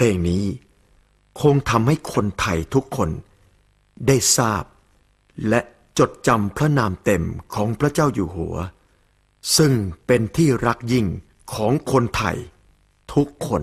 เพลงนี้ คงทำให้คนไทยทุกคน ได้ทราบ และจดจำพระนามเต็มของพระเจ้าอยู่หัว ซึ่งเป็นที่รักยิ่งของคนไทยทุกคน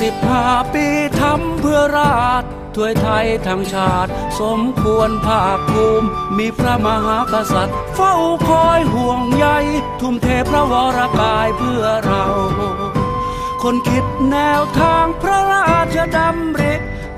สิบห้าปีทำเพื่อราชถ้วยไทยทั้งชาติ สมควรภาคภูมิ มีพระมหากษัตริย์ เฝ้าคอยห่วงใย ทุ่มเทพระวรกายเพื่อเรา คนคิดแนวทางพระราชดำริ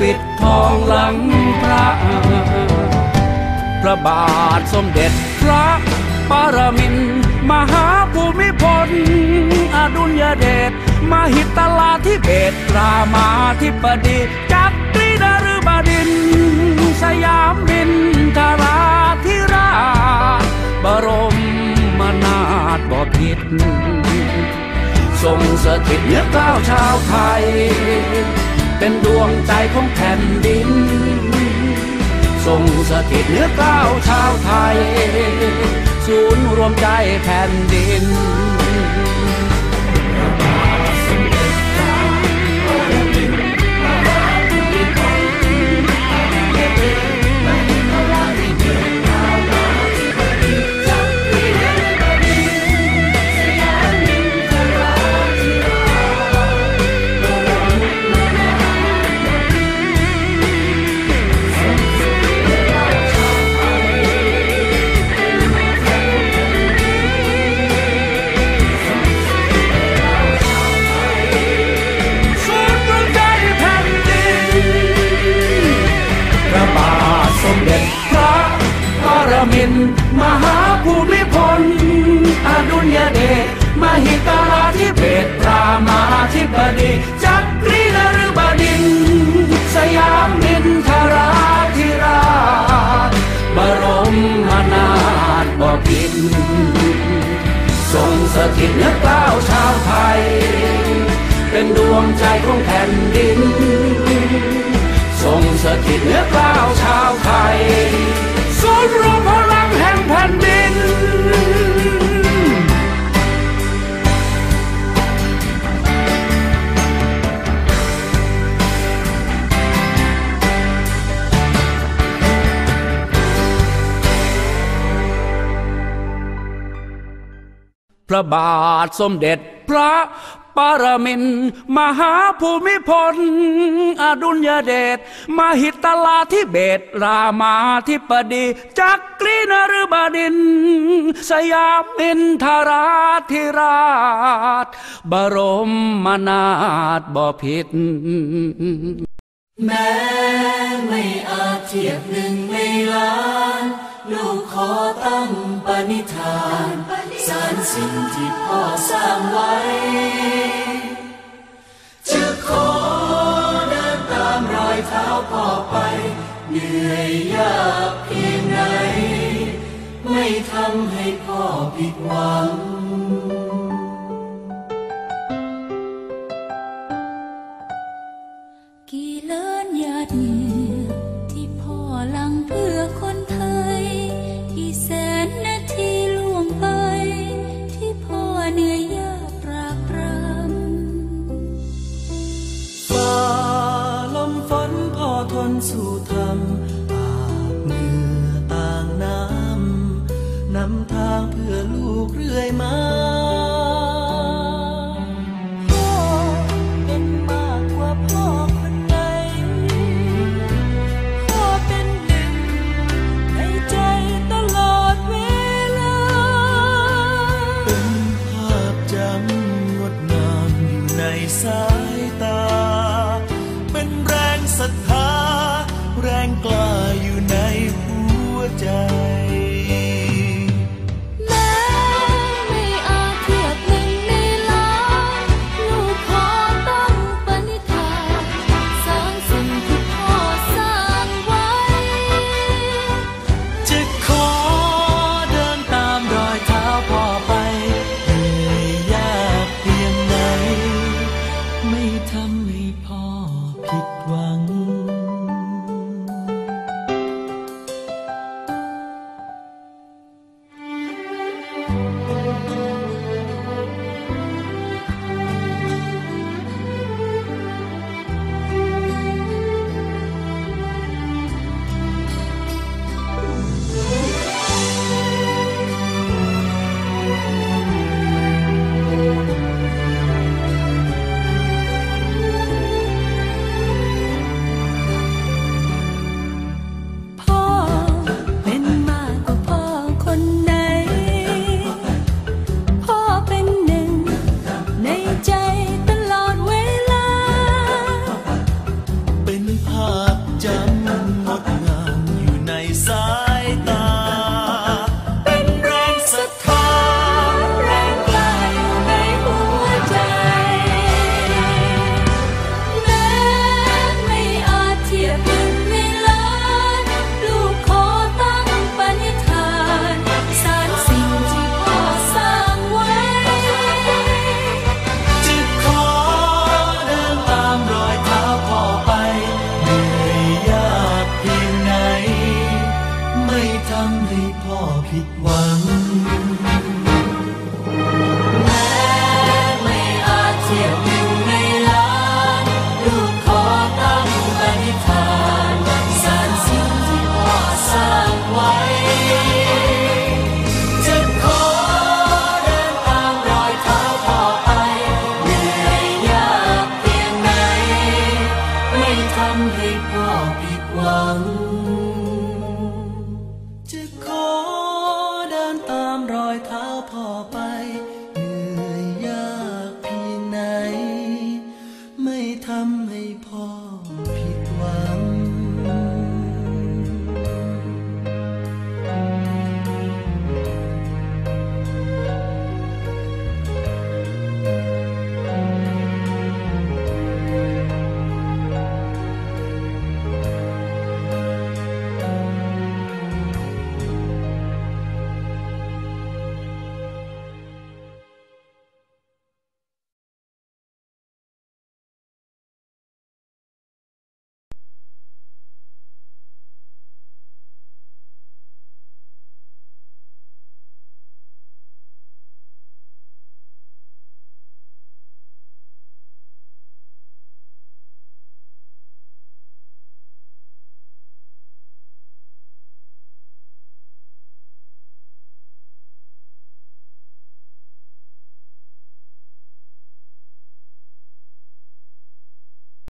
ปิดทองหลังพระ พระบาทสมเด็จพระปรมินมหาภูมิพล อดุลยเดชมหิตลาธิเบศรามาธิบดีจักรีนฤบดิน สยามบินทราธิราชบรมนาถบพิตรทรงสถิตเนือเก้าวชาวไทย เป็นดวงใจของแผ่นดิน ทรงสถิตเนื้อเกล้าวชาวไทย ศูนย์รวมใจแผ่นดิน ทรงสถิตเนือเกล้าวชาวไทย เป็นดวงใจของแผ่นดิน ทรงสถิตเนือเกล้าวชาวไทย พระบาทสมเด็จพระปรมินมหาภูมิพล อดุลยเดชมหิตลาธิเบศรามาธิปดีจักรีนรบดิน สยามินทราธิราช บรมมนาถบพิตรแม้ไม่อาจเทียบหนึ่งไม่ล้าน ลูกขอตั้งปณิธาน สานสิ่งที่พ่อสร้างไว้จะขอเดินตามรอยเท้าพ่อไป เหนื่อยยากเพียงไหน ไม่ทำให้พ่อผิดหวัง คิดว่า